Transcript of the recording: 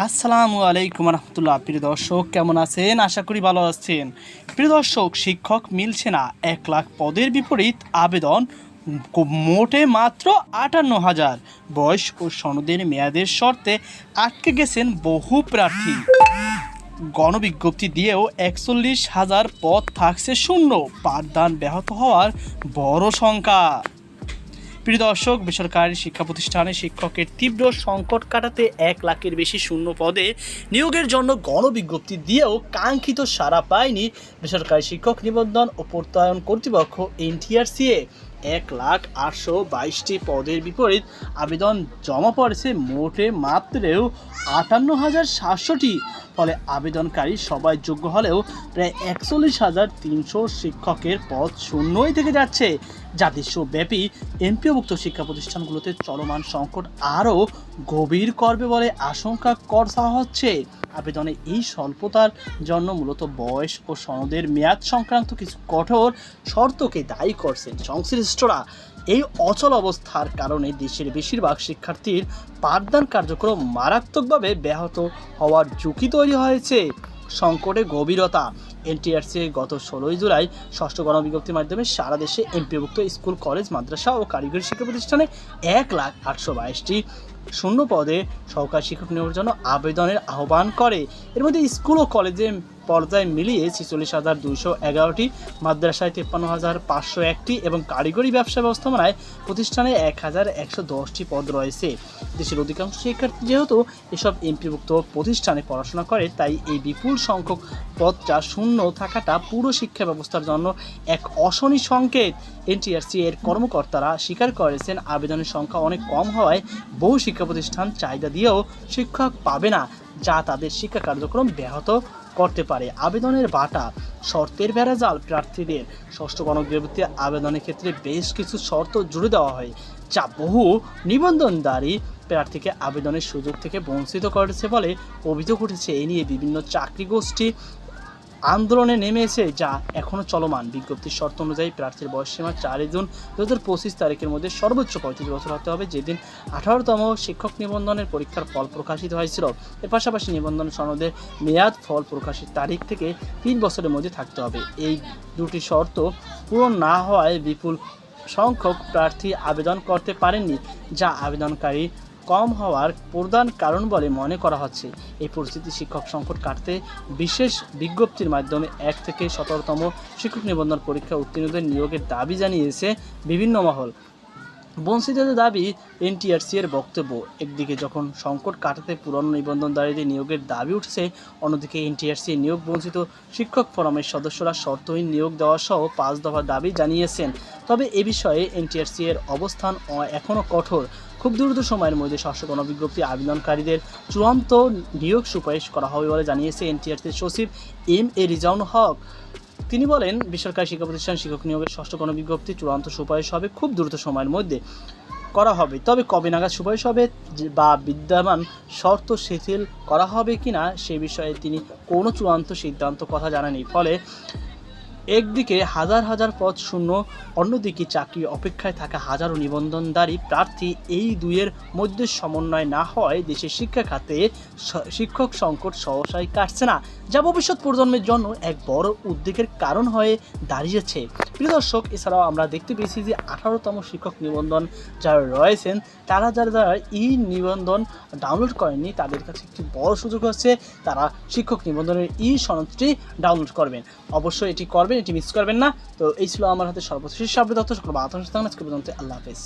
আসসালামু আলাইকুম রহমতুল্লাহ। প্রিয় দর্শক, কেমন আছেন? আশা করি ভালো আছেন। প্রিয় দর্শক, শিক্ষক মিলছে না। এক লাখ পদের বিপরীত আবেদন মোটে মাত্র আটান্ন হাজার। বয়স ও সনদের মেয়াদের শর্তে আটকে গেছেন বহু প্রার্থী। গণবিজ্ঞপ্তি দিয়েও একচল্লিশ হাজার পদ থাকছে শূন্য। পাঠদান ব্যাহত হওয়ার বড় সংখ্যা প্রিয় দর্শক, বেসরকারি শিক্ষা প্রতিষ্ঠানে শিক্ষকের তীব্র সংকট কাটাতে এক লাখের বেশি শূন্য পদে নিয়োগের জন্য গণবিজ্ঞপ্তি দিয়েও কাঙ্ক্ষিত সাড়া পায়নি বেসরকারি শিক্ষক নিবন্ধন ও প্রত্যয়ন কর্তৃপক্ষ এনটিআরসিএ। এক লাখ আটশো বাইশটি পদের বিপরীত আবেদন জমা পড়েছে মোটে মাত্রেও আটান্ন হাজার সাতশোটি। ফলে আবেদনকারী সবাই যোগ্য হলেও প্রায় একচল্লিশ হাজার তিনশো শিক্ষকের পদ শূন্যই থেকে যাচ্ছে। যা দেশব্যাপী এমপিওভুক্ত শিক্ষা প্রতিষ্ঠানগুলোতে চলমান সংকট আরও গভীর করবে বলে আশঙ্কা করা হচ্ছে। আবেদনে এই স্বল্পতার জন্য মূলত বয়স ও সনদের মেয়াদ সংক্রান্ত কিছু কঠোর শর্তকে দায়ী করছেন সংশ্লিষ্টরা এই অচল অবস্থার কারণে দেশের বেশিরভাগ শিক্ষার্থীর পাঠদান কার্যক্রম মারাত্মকভাবে ব্যাহত হওয়ার ঝুঁকি তৈরি হয়েছে। সংকটে গভীরতা। এনটিআরসি গত ষোলোই জুলাই ষষ্ঠ গণবিজ্ঞপ্তির মাধ্যমে সারা দেশে এমপিভুক্ত স্কুল, কলেজ, মাদ্রাসা ও কারিগরি শিক্ষা প্রতিষ্ঠানে এক লাখ আটশো বাইশটি শূন্য পদে সহকারী শিক্ষক নিয়োগের জন্য আবেদনের আহ্বান করে। এর মধ্যে স্কুল ও কলেজে পর্যায়ে মিলিয়ে ছেচল্লিশ হাজার দুইশো এগারোটি, মাদ্রাসায় তেপ্পান্ন হাজার পাঁচশো একটি এবং কারিগরি ব্যবসা ব্যবস্থাপনায় প্রতিষ্ঠানে এক হাজার একশো দশটি পদ রয়েছে। দেশের অধিকাংশ শিক্ষার্থী যেহেতু এসব এমপিভুক্ত প্রতিষ্ঠানে পড়াশোনা করে, তাই এই বিপুল সংখ্যক পদটা শূন্য থাকাটা পুরো শিক্ষা ব্যবস্থার জন্য এক অশনি সংকেত। এনটিআরসি এর কর্মকর্তারা স্বীকার করেছেন, আবেদনের সংখ্যা অনেক কম হওয়ায় বহু শিক্ষা প্রতিষ্ঠান চাহিদা দিয়েও শিক্ষক পাবে না, যা তাদের শিক্ষা কার্যক্রম ব্যাহত করতে পারে। আবেদনের বাটা, শর্তের বেড়াজাল প্রার্থীদের। ষষ্ঠ গণবিজ্ঞপ্তি আবেদনের ক্ষেত্রে বেশ কিছু শর্ত জুড়ে দেওয়া হয়, যা বহু নিবন্ধনদারী প্রার্থীকে আবেদনের সুযোগ থেকে বঞ্চিত করেছে বলে অভিযোগ উঠেছে। এ নিয়ে বিভিন্ন চাকরি গোষ্ঠী আন্দোলনে নেমেছে, যা এখনও চলমান। বিজ্ঞপ্তির শর্ত অনুযায়ী প্রার্থীর বয়সসীমা চারই জুন দু হাজার পঁচিশ তারিখের মধ্যে সর্বোচ্চ পঁয়ত্রিশ বছর হতে হবে, যেদিন আঠারোতম শিক্ষক নিবন্ধনের পরীক্ষার ফল প্রকাশিত হয়েছিল। এর পাশাপাশি নিবন্ধন সনদের মেয়াদ ফল প্রকাশের তারিখ থেকে তিন বছরের মধ্যে থাকতে হবে। এই দুটি শর্ত পূরণ না হওয়ায় বিপুল সংখ্যক প্রার্থী আবেদন করতে পারেননি, যা আবেদনকারী কম হওয়ার প্রধান কারণ বলে মনে করা হচ্ছে। এই পরিস্থিতি শিক্ষক সংকট কাটতে বিশেষ বিজ্ঞপ্তির মাধ্যমে এক থেকে সতেরোতম শিক্ষক নিবন্ধন পরীক্ষা উত্তীর্ণদের নিয়োগের দাবি জানিয়েছে বিভিন্ন মহল। বঞ্চিতদের দাবি এনটিআরসি এর বক্তব্য। একদিকে যখন সংকট কাটাতে পুরনো নিবন্ধনদারীদের নিয়োগের দাবি উঠছে, অন্যদিকে এনটিআরসি নিয়োগ বঞ্চিত শিক্ষক ফোরামের সদস্যরা শর্তহীন নিয়োগ দেওয়া সহ পাঁচ দফা দাবি জানিয়েছেন। তবে এ বিষয়ে এনটিআরসি এর অবস্থান এখনও কঠোর। খুব দ্রুত সময়ের মধ্যে ষষ্ঠ গণবিজ্ঞপ্তি আবেদনকারীদের চূড়ান্ত নিয়োগ সুপারিশ করা হবে বলে জানিয়েছে এনটিআরসির সচিব এম এ রিজাউন হক। তিনি বলেন, বেসরকারি শিক্ষা প্রতিষ্ঠান শিক্ষক নিয়োগের ষষ্ঠ কোনো গণবিজ্ঞপ্তি চূড়ান্ত সুপারিশ হবে খুব দ্রুত সময়ের মধ্যে করা হবে। তবে কবে নাগাদ সুপারিশ হবে বা বিদ্যমান শর্ত শিথিল করা হবে কিনা সে বিষয়ে তিনি কোনো চূড়ান্ত সিদ্ধান্ত কথা জানাননি। ফলে একদিকে হাজার হাজার পদ শূন্য, অন্যদিকে চাকরি অপেক্ষায় থাকা হাজারো নিবন্ধনদারী প্রার্থী এই দুইয়ের মধ্যে সমন্বয় না হয় দেশের শিক্ষা খাতে শিক্ষক সংকট সহসায় কাটছে না, যা ভবিষ্যৎ প্রজন্মের জন্য এক বড় উদ্বেগের কারণ হয়ে দাঁড়িয়েছে। প্রিয় দর্শক, এছাড়াও আমরা দেখতে পেয়েছি যে আঠারোতম শিক্ষক নিবন্ধন যারা রয়েছেন, তারা যারা যারা ই নিবন্ধন ডাউনলোড করেননি, তাদের কাছে একটি বড় সুযোগ হচ্ছে তারা শিক্ষক নিবন্ধনের ই সনদটি ডাউনলোড করবেন। অবশ্যই এটি করবেন, এটি মিস করবেন না। তো এই ছিল আমার হাতে সর্বশেষ আপডেট তথ্য। সকল বাতাংশ আজকে পর্যন্ত আল্লাহ হাফেজ।